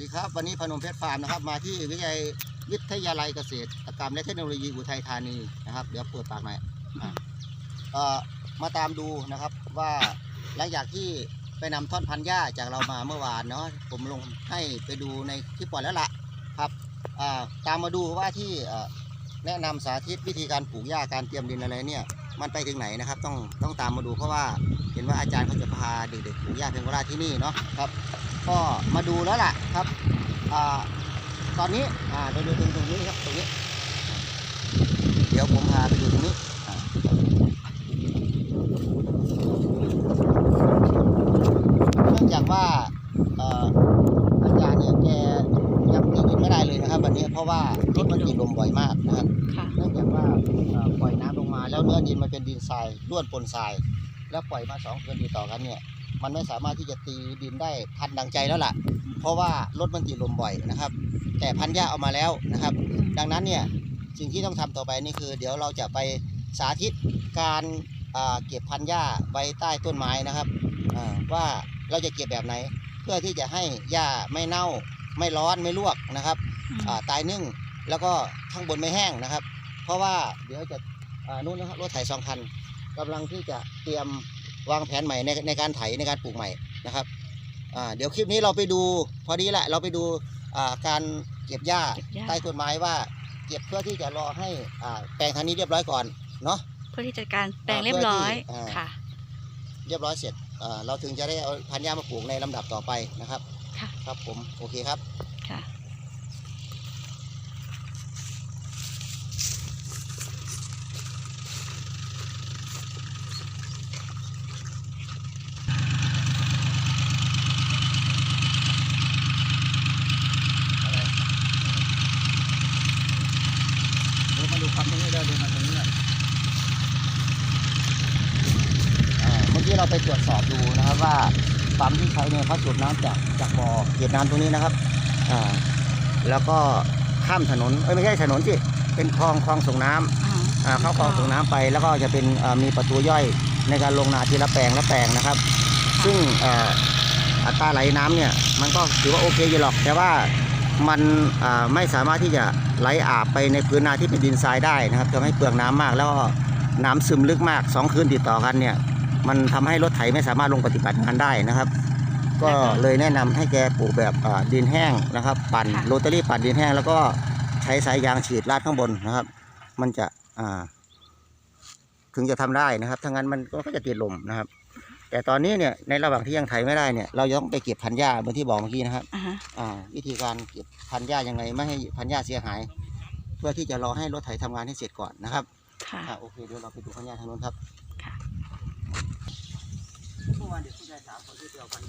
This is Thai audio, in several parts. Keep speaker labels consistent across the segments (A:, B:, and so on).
A: ดีครับ วันนี้พนมเพชรฟาร์มนะครับ มาที่วิทยาลัยวิทยาลัยเกษตรกรรมและเทคโนโลยีอุทัยธานีนะครับ เดี๋ยวเปิดปากหน่อยมาตามดูนะครับว่าหลังจากที่ไปนำท่อนพันธุ์หญ้าจากเรามาเมื่อวานเนาะผมลงให้ไปดูในคลิปก่อนแล้วล่ะครับตามมาดูว่าที่แนะนำสาธิตวิธีการปลูกหญ้าการเตรียมดินอะไรเนี่ยมันไปถึงไหนนะครับ ต้องต้องตามมาดูเพราะว่าเห็นว่าอาจารย์เขาจะพาเด็กๆปลูกหญ้าเพงโกราที่นี่เนาะครับ ก็มาดูแล้วล่ะครับอ่าตอนนี้อ่าเราดูตรงตรงนี้ครับตรงนี้ เดี๋ยวผมพาไปดูตรงนี้อ่าเนื่องจากว่าเอ่ออาจารย์เนี่ยแกยังตีดินไม่ได้เลยนะครับ วันนี้เพราะว่ารถมันติดลมบ่อยมากนะครับ
B: ค่ะ
A: เนื่องจากว่าเอ่อปล่อยน้ำลงมา แล้วเนื้อดินมันเป็นดินทรายล้วนปนทราย แล้วปล่อยมาสองคืนดีต่อกันเนี่ย มันไม่สามารถที่จะตีดินได้ทันดังใจแล้วล่ะ เพราะว่ารถมันติดลมบ่อยนะครับ แต่พันหญ้าเอามาแล้วนะครับ ดังนั้นเนี่ยสิ่งที่ต้องทำต่อไปนี่คือ เดี๋ยวเราจะไปสาธิตการอ่าเก็บพันหญ้าไว้ใต้ต้นไม้นะครับอ่าว่าเราจะเก็บแบบไหน เพื่อที่จะให้หญ้าไม่เน่าไม่ร้อนไม่ลวกนะครับอ่าตายนึ่งแล้วก็ข้างบนไม่แห้งนะครับ เพราะว่าเดี๋ยวจะอ่านู่นนะครับรถไถสองคันกำลังที่จะเตรียม วางแผนใหม่ในในการไถในการปลูกใหม่นะครับอ่าเดี๋ยวคลิปนี้เราไปดูพอดีแหละเราไปดูอ่าการเก็บหญ้า
B: เก็บหญ้า
A: ใต้ต้นไม้ว่าเก็บเพื่อที่จะรอให้อ่าแปลงทางนี้เรียบร้อยก่อนเนาะ
B: เพื่อที่จะการแปลงเรียบร้อย
A: เพื่อที่อ่า
B: ค่ะ
A: เรียบร้อยเสร็จอ่าเราถึงจะได้เอาพันธุ์หญ้ามาปลูกในลำดับต่อไปนะครับ
B: ค่ะ
A: ครับผมโอเคครับ
B: ค่ะ
A: เดินมาดูความตรงนี้เลยเดินมาตรงนี้เลยอ่า เมื่อกี้เราไปตรวจสอบดูนะครับว่าปั๊มที่ใช้เนี่ยเขาสูบน้ำจากจากบ่อเก็บน้ำตรงนี้นะครับอ่าแล้วก็ข้ามถนนเอ้ยไม่ใช่ถนนสิเป็นคลองคลองส่งน้ำอ่าเข้าคลองส่งน้ำไป แล้วก็จะเป็นอ่ามีประตูย่อยในการลงนาทีละแปลงละแปลงนะครับ ซึ่งเอ่ออัตราไหลน้ำเนี่ยมันก็ถือว่าโอเคอยู่หรอก แต่ว่ามันอ่าไม่สามารถที่จะไหลอาบไปในพื้นนาที่เป็นดินทรายได้นะครับทำให้เปลืองน้ำมากแล้วก็น้ำซึมลึกมากสองคืนติดต่อกันเนี่ย มันทำให้รถไถไม่สามารถลงปฏิบัติงานได้นะครับ ก็เลยแนะนำให้แกปลูกแบบอ่าดินแห้งนะครับ ปั่น
B: ค่ะ
A: โรตารี่ปั่นดินแห้ง แล้วก็ใช้สายยางฉีดลาดข้างบนนะครับ มันจะอ่าถึงจะทำได้นะครับถ้างั้นมันก็จะติดลมนะครับ แต่ตอนนี้เนี่ยในระหว่างที่ยังไถไม่ได้เนี่ยเราต้องไปเก็บพันธุ์หญ้าเหมือนที่บอกเมื่อกี้นะครับ
B: อ่าฮะ
A: อ่าวิธีการเก็บพันธุ์หญ้ายังไงไม่ให้พันธุ์หญ้าเสียหาย เพื่อที่จะรอให้รถไถทำงานให้เสร็จก่อนนะครับ
B: ค่ะ
A: อ่าโอเคเดี๋ยวเราไปดูพันธุ์หญ้าทางโน้นครับ
B: ค่ะ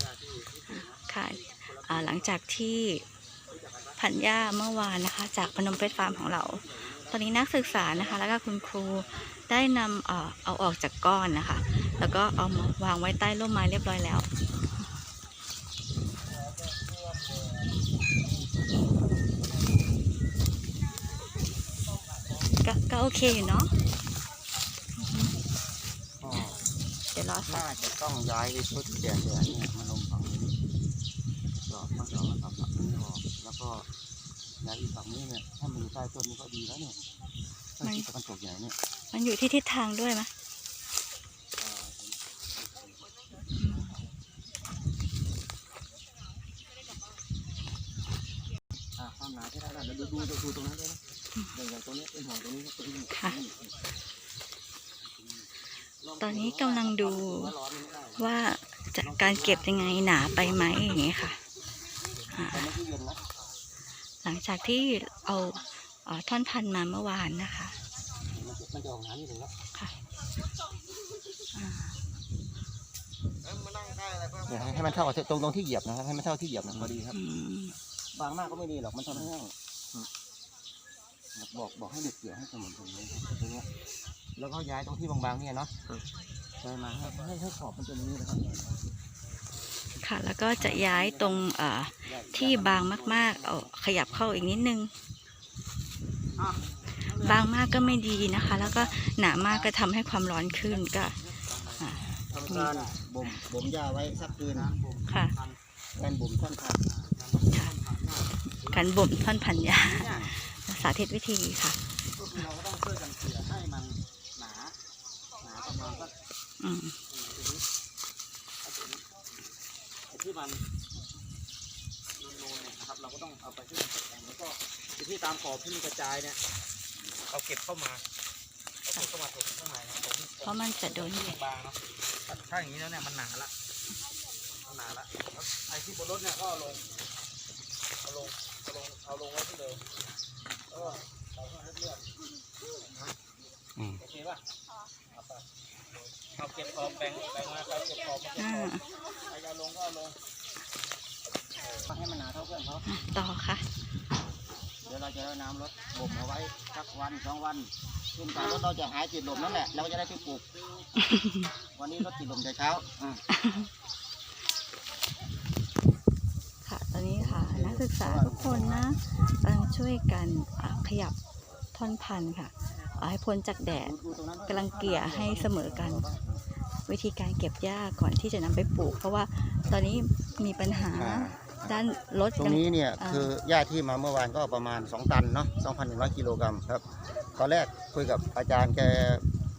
A: หญ้าที่ที่ปลูกนะ
B: ค่ะอ่าหลังจากที่ผันหญ้าเมื่อวานนะคะ จากพนมเพชรฟาร์มของเรา ตอนนี้นักศึกษานะคะ แล้วก็คุณครูได้นำเออเอาออกจากก้อนนะคะ แล้วก็เอามาวางไว้ใต้ร่มไม้เรียบร้อยแล้วก็โอเคอยู่เนาะ
A: ก็
B: เดี๋ยวรอสั
A: น่าจะต้องย้ายไอ้ชุดแดดแดดเนี่ยมาลงฝั่งนี้ก็มันจะเอามาทำฝั่งนี้ออกแล้วก็ย้ายอีกฝั่งนี้เนี่ยถ้ามันอยู่ใต้ต้นนี้ก็ดีแล้วเนี่ยต้นที่ตะวันตกใหญ่เนี่ย
B: มันอยู่ที่ทิศทางด้วยไหม
A: อ่าความหนาที่ได้แล้วเดี๋ยวดูดูดูตรงนั้นด้วยนะอย่างอย่างตรงนี้เป็นห่วงตรงนี้ก็ตรงนี้
B: ค่ะ ตอนนี้กำลังดู
A: ว่าร้อนมันไม่ได้
B: ว่าจะการเก็บยังไงหนาไปไหมอย่างนี้ค่ะอ่า
A: แต่ไม่ที่เย็นนะ
B: หลังจากที่เอาเอ่อท่อนพันธุ์มาเมื่อวานนะคะ
A: มันจะมันจะออกน้ำนี่ถึงแล้ว
B: ค่ะอ่า
A: เนี่ยให้ให้มันเท่ากับตรงตรงที่เหยียบนะครับให้มันเท่าที่เหยียบนะพอดีครับ
B: อืม
A: บางมากก็ไม่ดีหรอกมันทำให้แห้งอืมบอกบอกให้เด็กเกี่ยวให้เสมอตรงนี้ครับตรงเนี้ย แล้วก็ย้ายตรงที่บางๆเนี่ยเนาะย้ายมาให้ให้ให้ขอบมันเป็นอย่างนี้นะครับ
B: ค่ะ แล้วก็จะย้ายตรงเอ่อที่บางมากๆ เอาขยับเข้าอีกนิดนึง บางมากก็ไม่ดีนะคะ แล้วก็หนามากก็ทำให้ความร้อนขึ้นก็อ่า
A: ทำการบ่มบ่มหญ้าไว้สักคืน
B: ค่ะ
A: แอนบ่มท่อนพัน
B: ค่ะการบ่มท่อนพันยาสาธิตวิธีค่ะ
A: ก็คือเราก็ต้องช่วยกันเกลี่ยให้มันหนา หนาประมาณสัก
B: อืม
A: ไอ้ที่มันนูนๆเนี่ยนะครับ เราก็ต้องเอาไปที่มันแข็งแล้วก็ไอ้ที่ตามขอบที่มันกระจายเนี่ยเอาเก็บเข้ามาเอาเก็บเข้ามาถมข้างในนะผม
B: เพราะมันจะโดนแดด
A: บางเนาะถ้าอย่างนี้แล้วเนี่ยมันหนาละมันหนาละไอ้ที่บนรถเนี่ยก็เอาลงเอาลงเอาลงเอาลงไว้ที่เดิมแล้วก็เราก็เลือกๆนะ โอเคป่ะเอาไปเอาเก็บขอบแบ่งแบ่งมาใครเก็บขอบมาเก็บ
B: อ่า
A: ขอบใครจะเอาลงก็เอาลงมาให้มันหนาเท่าเพื่อนเขา
B: อะต่อค่ะ
A: เดี๋ยวเราจะเอาน้ำรถบ่มเอาไว้สักวันสองวันขึ้นไปรถเราจะหายติดลมนั่นแหละเราก็จะได้ไปปลูก วันนี้รถติดลมแต่เช้าอ่า
B: ค่ะตอนนี้ค่ะนักศึกษาทุกคนนะกำลังช่วยกันอะขยับท่อนพันธุ์ค่ะ เอาให้พ้นจากแดด
A: ดูตรงนั้น
B: กำลังเกลี่ยให้เสมอกัน วิธีการเก็บหญ้าก่อนที่จะนำไปปลูก เพราะว่าตอนนี้มีปัญหา
A: อ่า
B: ด้านรถ
A: ตรง
B: กัน
A: นี้เนี่ย
B: อ่า
A: คือหญ้าที่มาเมื่อวานก็ประมาณ 2 ตันเนาะ2,100 กิโลกรัมครับตอนแรกคุยกับอาจารย์แก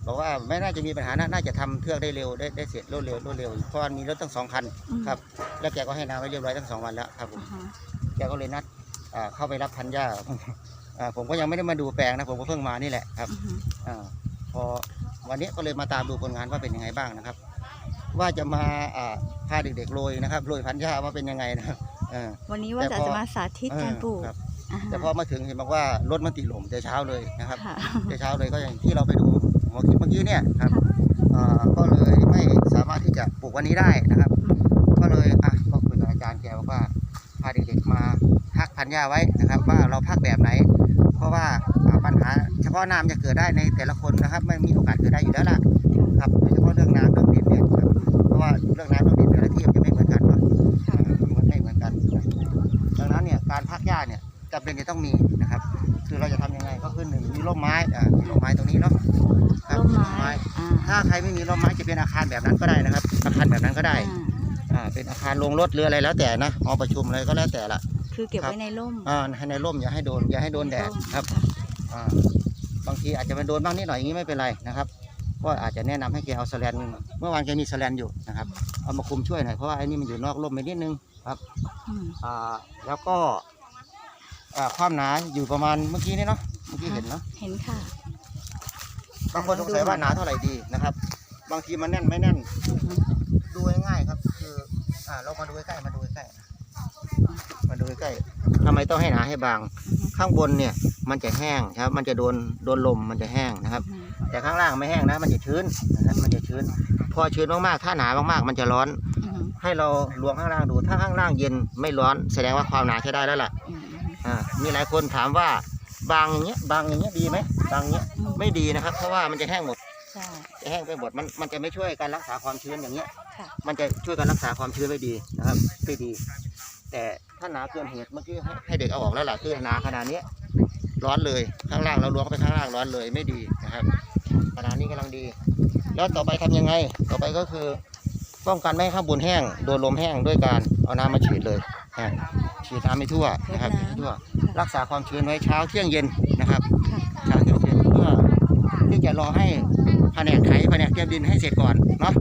A: บอกว่าไม่น่าจะมีปัญหานะน่าจะทำเทือกได้เร็วได้ได้เสร็จรวดเร็วรวดเร็วเพราะว่ามีรถตั้งสองคัน
B: อืม
A: ครับแล้วแกก็ให้น้ำไว้เรียบร้อยทั้งสองวันแล้วครับผม
B: อ่าฮะ
A: แกก็เลยนัดอ่าเข้าไปรับพันหญ้า อ่าผมก็ยังไม่ได้มาดูแปลงนะผมก็เพิ่งมานี่แหละครับ
B: อือฮึ
A: อาพอวันนี้ก็เลยมาตามดูผลงานว่าเป็นยังไงบ้างนะครับ ว่าจะมาอ่าพาเด็กๆโรยนะครับโรยพันธุ์หญ้าว่าเป็นยังไงนะครับอ่า
B: วันนี้ว่า
A: แต่
B: จะ
A: พอ
B: จะมาสาธิตการปลูก
A: เออครับ
B: อ่าฮะ
A: แต่พอมาถึงเห็นบอกว่ารถมันติดลมแต่เช้าเลยนะครับ
B: ค่ะ
A: แต่เช้าเลยก็อย่างที่เราไปดูหัวคลิปเมื่อกี้เนี่ยครับอ่าก็เลยไม่สามารถที่จะปลูกวันนี้ได้นะครับ ก็เลย พักพันธุ์หญ้าไว้นะครับ ว่าเราพักแบบไหน เพราะว่าอ่าปัญหาเฉพาะน้ำจะเกิดได้ในแต่ละคนนะครับไม่มีโอกาสเกิดได้อยู่แล้วล่ะครับโดยเฉพาะเรื่องน้ำเรื่องดินเนี่ยครับเพราะว่าเรื่องน้ำเรื่องดินแต่ละที่มันจะไม่เหมือนกันเนาะอ่ามันไม่เหมือนกันนะดังนั้นเนี่ยการพักหญ้าเนี่ยจำเป็นจะต้องมีนะครับ คือเราจะทำยังไงก็คือหนึ่งมีร่มไม้อ่ามีร่มไม้ตรงนี้เนาะครับ
B: ร่มไม้อ่า
A: ถ้าใครไม่มีร่มไม้จะเป็นอาคารแบบนั้นก็ได้นะครับ อาคารแบบนั้นก็ได้
B: อ่า
A: อ่าเป็นอาคารโรงรถหรืออะไรแล้วแต่นะหอประชุมอะไรก็แล้วแต่ละ
B: คือเก็บ
A: ครับ
B: ไว้ในร่ม
A: อ่าให้ในร่มอย่าให้โดนอย่าให้โดนแดดครับ
B: ค่ะ
A: อ่าบางทีอาจจะเป็นโดนบ้างนิดหน่อยอย่างนี้ไม่เป็นไรนะครับก็อาจจะแนะนำให้แกเอาสแลนเมื่อวานแกมีสแลนอยู่นะครับ เอามาคุมช่วยหน่อยเพราะว่าไอ้นี่มันอยู่นอกร่มไปนิดนึงครับ
B: อืม
A: อ่าแล้วก็อ่าความหนาอยู่ประมาณเมื่อกี้นี่เนาะเมื่อกี้เห็นเนาะ
B: เห็นค่ะ
A: บางคนสงสัยว่าหนาเท่าไหร่ดีนะครับ บางทีมันแน่นไม่แน่น
B: อือฮึ
A: ดูง่ายๆครับ คืออ่าเรามาดูใกล้ๆมาดูใกล้ๆ มาดูใกล้ๆทำไมต้องให้หนาให้บาง ข้างบนเนี่ยมันจะแห้งครับ มันจะโดนโดนลมมันจะแห้งนะครับ
B: อือฮึ
A: แต่ข้างล่างไม่แห้งนะ มันจะชื้นนะฮะมันจะชื้น พอชื้นมากๆ ถ้าหนามากๆ มันจะร้อน
B: อือฮึ
A: ให้เราลวงข้างล่างดู ถ้าข้างล่างเย็นไม่ร้อน แสดงว่าความหนาใช้ได้แล้วล่ะ
B: อือฮึ
A: อ่ามีหลายคนถามว่าบางอย่างเงี้ยบางอย่างเงี้ยดีไหมบางอย่างเงี้ยไม่ดีนะครับ เพราะว่ามันจะแห้งหมด
B: ใช่
A: จะแห้งไปหมดมันมันจะไม่ช่วยการรักษาความชื้นอย่างเงี้ย
B: ค่ะ
A: มันจะช่วยการรักษาความชื้นไว้ดีนะครับได้ดี แต่ถ้าหนาเกินเหตุเมื่อกี้ให้ให้เด็กเอาออกแล้วล่ะคือหนาขนาดเนี้ยร้อนเลยข้างล่างเราล้วงเข้าไปข้างล่างร้อนเลยไม่ดีนะครับขนาดนี้กำลังดี แล้วต่อไปทำยังไง ต่อไปก็คือป้องกันไม่ให้ข้างบนแห้งโดนลมแห้งด้วยการเอาน้ำมาฉีดเลยอ่าฉีดน้ำให้ทั่วนะครับฉีดให้ทั่ว รักษาความชื้นไว้เช้าเที่ยงเย็นนะครับ
B: ค่ะ
A: เช้าเที่ยงเย็นเพื่อที่จะรอให้แผนกไถแผนกเตรียมดินให้เสร็จก่อนเนาะ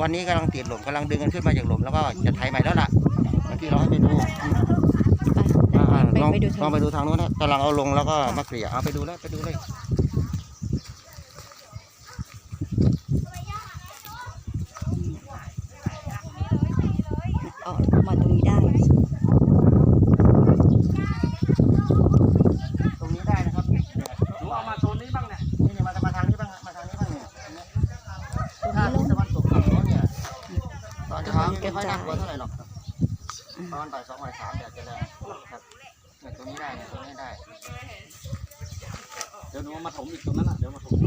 A: วันนี้กำลังติดหลุมกำลังดึงกันขึ้นมาจากหลุมแล้วก็จะไถใหม่แล้วล่ะ บางทีเราให้ไปดู
B: ไป
A: อ่า
B: ไป
A: ลอง
B: ไปดู
A: ลองไปดูทางนู้นนะกำลังเอาลงแล้วก็มาเกลี่ยเอาไปดูเลยไปดูเลย
B: ออกมาตรงนี้ได้
A: ตรงนี้ได้นะครับเนี่ย
C: หนูเอามาโซนนี้บ้างเนี่ย
A: นี่เนี่ยมามาทางนี้บ้างมาทางนี้บ้างเนี่ยถ้าทิศตะวันตกฝั่งโน้นเนี่ยตอนเช้าไม่ค่อยน่ากลัวเท่าไหร่หรอก ครับตอนบ่ายสองบ่ายสามแดดจะแรงครับเนี่ยตรงนี้ได้เนี่ยตรงนี้ได้
C: เดี๋ยวหนูเอามาถมอีกตรงนั้นอะ เดี๋ยวมาถม